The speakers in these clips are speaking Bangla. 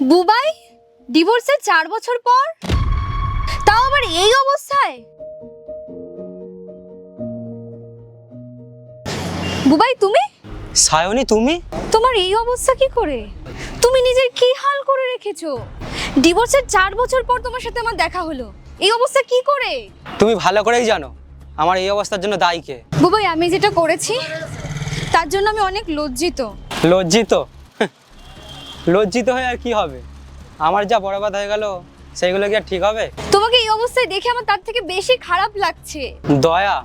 বুবাই ডিভোর্সের চার বছর পর? তাও আবার এই অবস্থায়? বুবাই তুমি? সায়নী তুমি? তোমার এই অবস্থা কি করে? তুমি নিজের কি হাল করে রেখেছো? ডিভোর্সের চার বছর পর তোমার সাথে আমার দেখা হলো। এই অবস্থা কি করে? তুমি ভালো করেই জানো আমার এই অবস্থার জন্য দায়ী কে? বুবাই আমি যেটা করেছি তার জন্য আমি অনেক লজ্জিত। লজ্জিত? লজ্জিত হয়ে আর কি হবে? আমার যা বড়বাদ হয়ে গেল সেইগুলো কি আর ঠিক হবে? তোমাকে এই অবস্থায় দেখে আমার তার থেকে বেশি খারাপ লাগছে। দয়া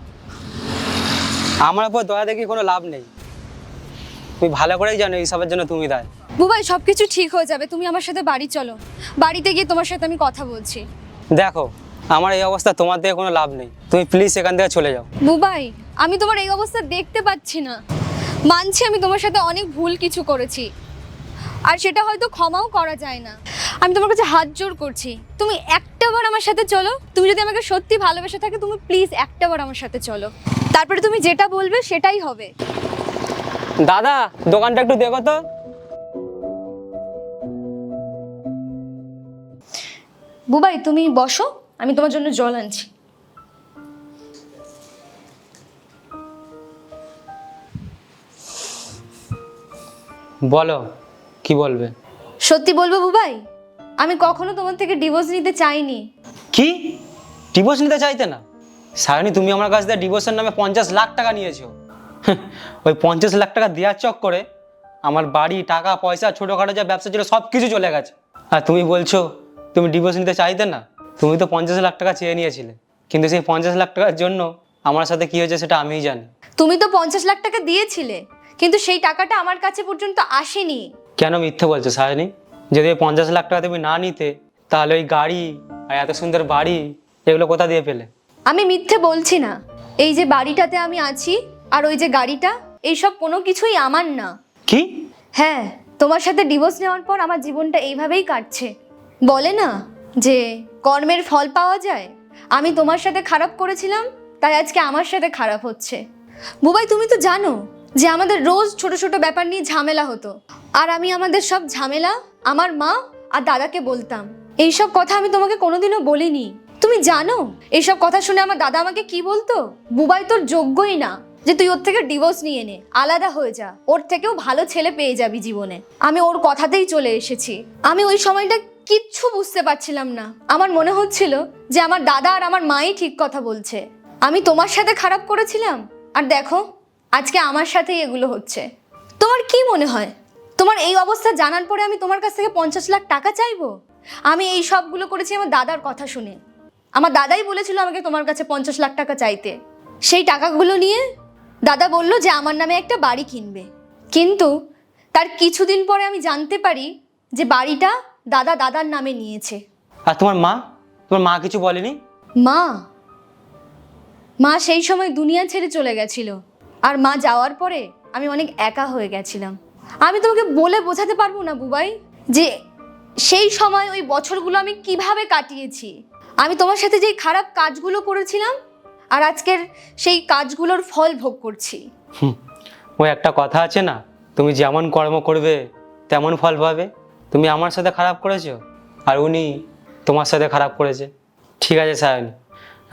আমার উপর দয়া দেখে কোনো লাভ নেই। তুমি ভালো করেই জানো এইসবের জন্য তুমি দায়। বুবাই সবকিছু ঠিক হয়ে যাবে। তুমি আমার সাথে বাড়ি চলো। বাড়িতে গিয়ে তোমার সাথে আমি কথা বলছি। দেখো আমার এই অবস্থা তোমার দিয়ে কোনো লাভ নেই। তুমি প্লিজ এখান থেকে চলে যাও। বুবাই আমি তোমার এই অবস্থা দেখতে পাচ্ছি না। মানছি আমি তোমার সাথে অনেক ভুল কিছু করেছি। আর সেটা হয়তো ক্ষমাও করা যায় না। আমি তোমার কাছে হাত জোর করছি। তুমি একটাবার আমার সাথে চলো। তুমি যদি আমাকে সত্যি ভালোবেসে থাকে তুমি প্লিজ একটাবার আমার সাথে চলো। তারপরে তুমি যেটা বলবে সেটাই হবে। দাদা দোকানটা একটু দেখো তো। বুবাই তুমি বসো। আমি তোমার জন্য জল আনছি। বলো। কি বলবে? সত্যি বলব বুবাই? আমি কখনো তোমার থেকে ডিভোর্স নিতে চাইনি। কি? ডিভোর্স নিতে চাইতে না? সায়নী তুমি আমার কাছ থেকে ডিভোর্সের নামে পঞ্চাশ লাখ টাকা নিয়েছো। ওই পঞ্চাশ লাখ টাকা দেওয়ার চক করে আমার বাড়ি টাকা পয়সা ছোটোখাটো যা ব্যবসা ছিল সব কিছু চলে গেছে। আর তুমি বলছো তুমি ডিভোর্স নিতে চাইতে না? তুমি তো পঞ্চাশ লাখ টাকা চেয়ে নিয়েছিলে। কিন্তু সেই পঞ্চাশ লাখ টাকার জন্য আমার সাথে কি হয়েছে সেটা আমিই জানি। তুমি তো পঞ্চাশ লাখ টাকা দিয়েছিলে কিন্তু সেই টাকাটা আমার কাছে পর্যন্ত আসেনি। কেন মিথ্যে বলছো সায়নী? যদি ওই পঞ্চাশ লাখ টাকা তুমি না নিতে তাহলে ওই গাড়ি আর এত সুন্দর বাড়ি এগুলো কোথা দিয়ে পেলে? আমি মিথ্যে বলছি না। এই যে বাড়িটাতে আমি আছি আর ওই যে গাড়িটা এইসব কোনো কিছুই আমার না। কি? হ্যাঁ তোমার সাথে ডিভোর্স নেওয়ার পর আমার জীবনটা এইভাবেই কাটছে। বলে না যে কর্মের ফল পাওয়া যায়? আমি তোমার সাথে খারাপ করেছিলাম তাই আজকে আমার সাথে খারাপ হচ্ছে। বুবাই তুমি তো জানো যে আমাদের রোজ ছোট ছোট ব্যাপার নিয়ে ঝামেলা হতো। আর আমি আমাদের সব ঝামেলা আমার মা আর দাদাকে বলতাম। এইসব কথা আমি তোমাকে কোনোদিনও বলিনি। তুমি জানো, এইসব কথা শুনে আমার দাদা আমাকে কি বলতো? বুবাই তোর যোগ্যই না যে তুই ওর থেকে ডিভোর্স নিয়ে নে, আলাদা হয়ে যা। ওর থেকেও ভালো ছেলে পেয়ে যাবি জীবনে। আমি ওর কথাতেই চলে এসেছি। আমি ওই সময়টা কিচ্ছু বুঝতে পারছিলাম না। আমার মনে হচ্ছিল যে আমার দাদা আর আমার মাই ঠিক কথা বলছে। আমি তোমার সাথে খারাপ করেছিলাম? আর দেখো আজকে আমার সাথেই এগুলো হচ্ছে। তোমার কি মনে হয়? তোমার এই অবস্থা জানার পরে আমি তোমার কাছ থেকে পঞ্চাশ লাখ টাকা চাইব? আমি এই সবগুলো করেছি আমার দাদার কথা শুনে। আমার দাদাই বলেছিল আমাকে তোমার কাছে পঞ্চাশ লাখ টাকা চাইতে। সেই টাকাগুলো নিয়ে দাদা বলল যে আমার নামে একটা বাড়ি কিনবে। কিন্তু তার কিছুদিন পরে আমি জানতে পারি যে বাড়িটা দাদা দাদার নামে নিয়েছে। আর তোমার মা? তোমার মা কিছু বলেনি? মা? মা সেই সময় দুনিয়া ছেড়ে চলে গেছিল। আর মা যাওয়ার পরে আমি অনেক একা হয়ে গেছিলাম। আমি তোমাকে বলে বোঝাতে পারব না, বুবাই, যে সেই সময় ওই বছরগুলো আমি কীভাবে কাটিয়েছি। আমি তোমার সাথে যেই খারাপ কাজগুলো করেছিলাম, আর আজকের সেই কাজগুলোর ফল ভোগ করছি। ওই একটা কথা আছে না, তুমি যেমন কর্ম করবে, তেমন ফল পাবে। তুমি আমার সাথে খারাপ করেছ, আর উনি তোমার সাথে খারাপ করেছে। ঠিক আছে, সায়নী,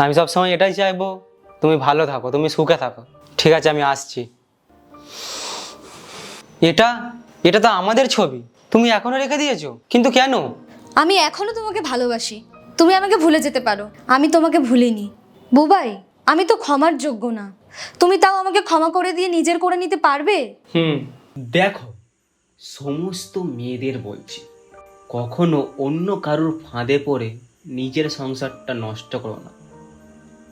আমি সবসময় এটাই চাইব, তুমি ভালো থাকো, তুমি সুখে থাকো। ঠিক আছে আমি আসছি। এটা এটা তো আমাদের ছবি। তুমি এখনও রেখে দিয়েছ? কিন্তু কেন? আমি এখনও তোমাকে ভালোবাসি। তুমি আমাকে ভুলে যেতে পারো। আমি তোমাকে ভুলিনি। বুবাই আমি তো ক্ষমার যোগ্য না। তুমি তাও আমাকে ক্ষমা করে দিয়ে নিজের করে নিতে পারবে? হুম। দেখো সমস্ত মেয়েদের বলছি কখনো অন্য কারুর ফাঁদে পড়ে নিজের সংসারটা নষ্ট করো না।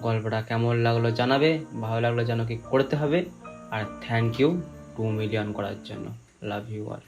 গল্পটা কেমন লাগল জানাবে, ভালো লাগল জানো কি করতে হবে। আর থ্যাংক ইউ টু মিলিয়ন করার জন্য। Love you R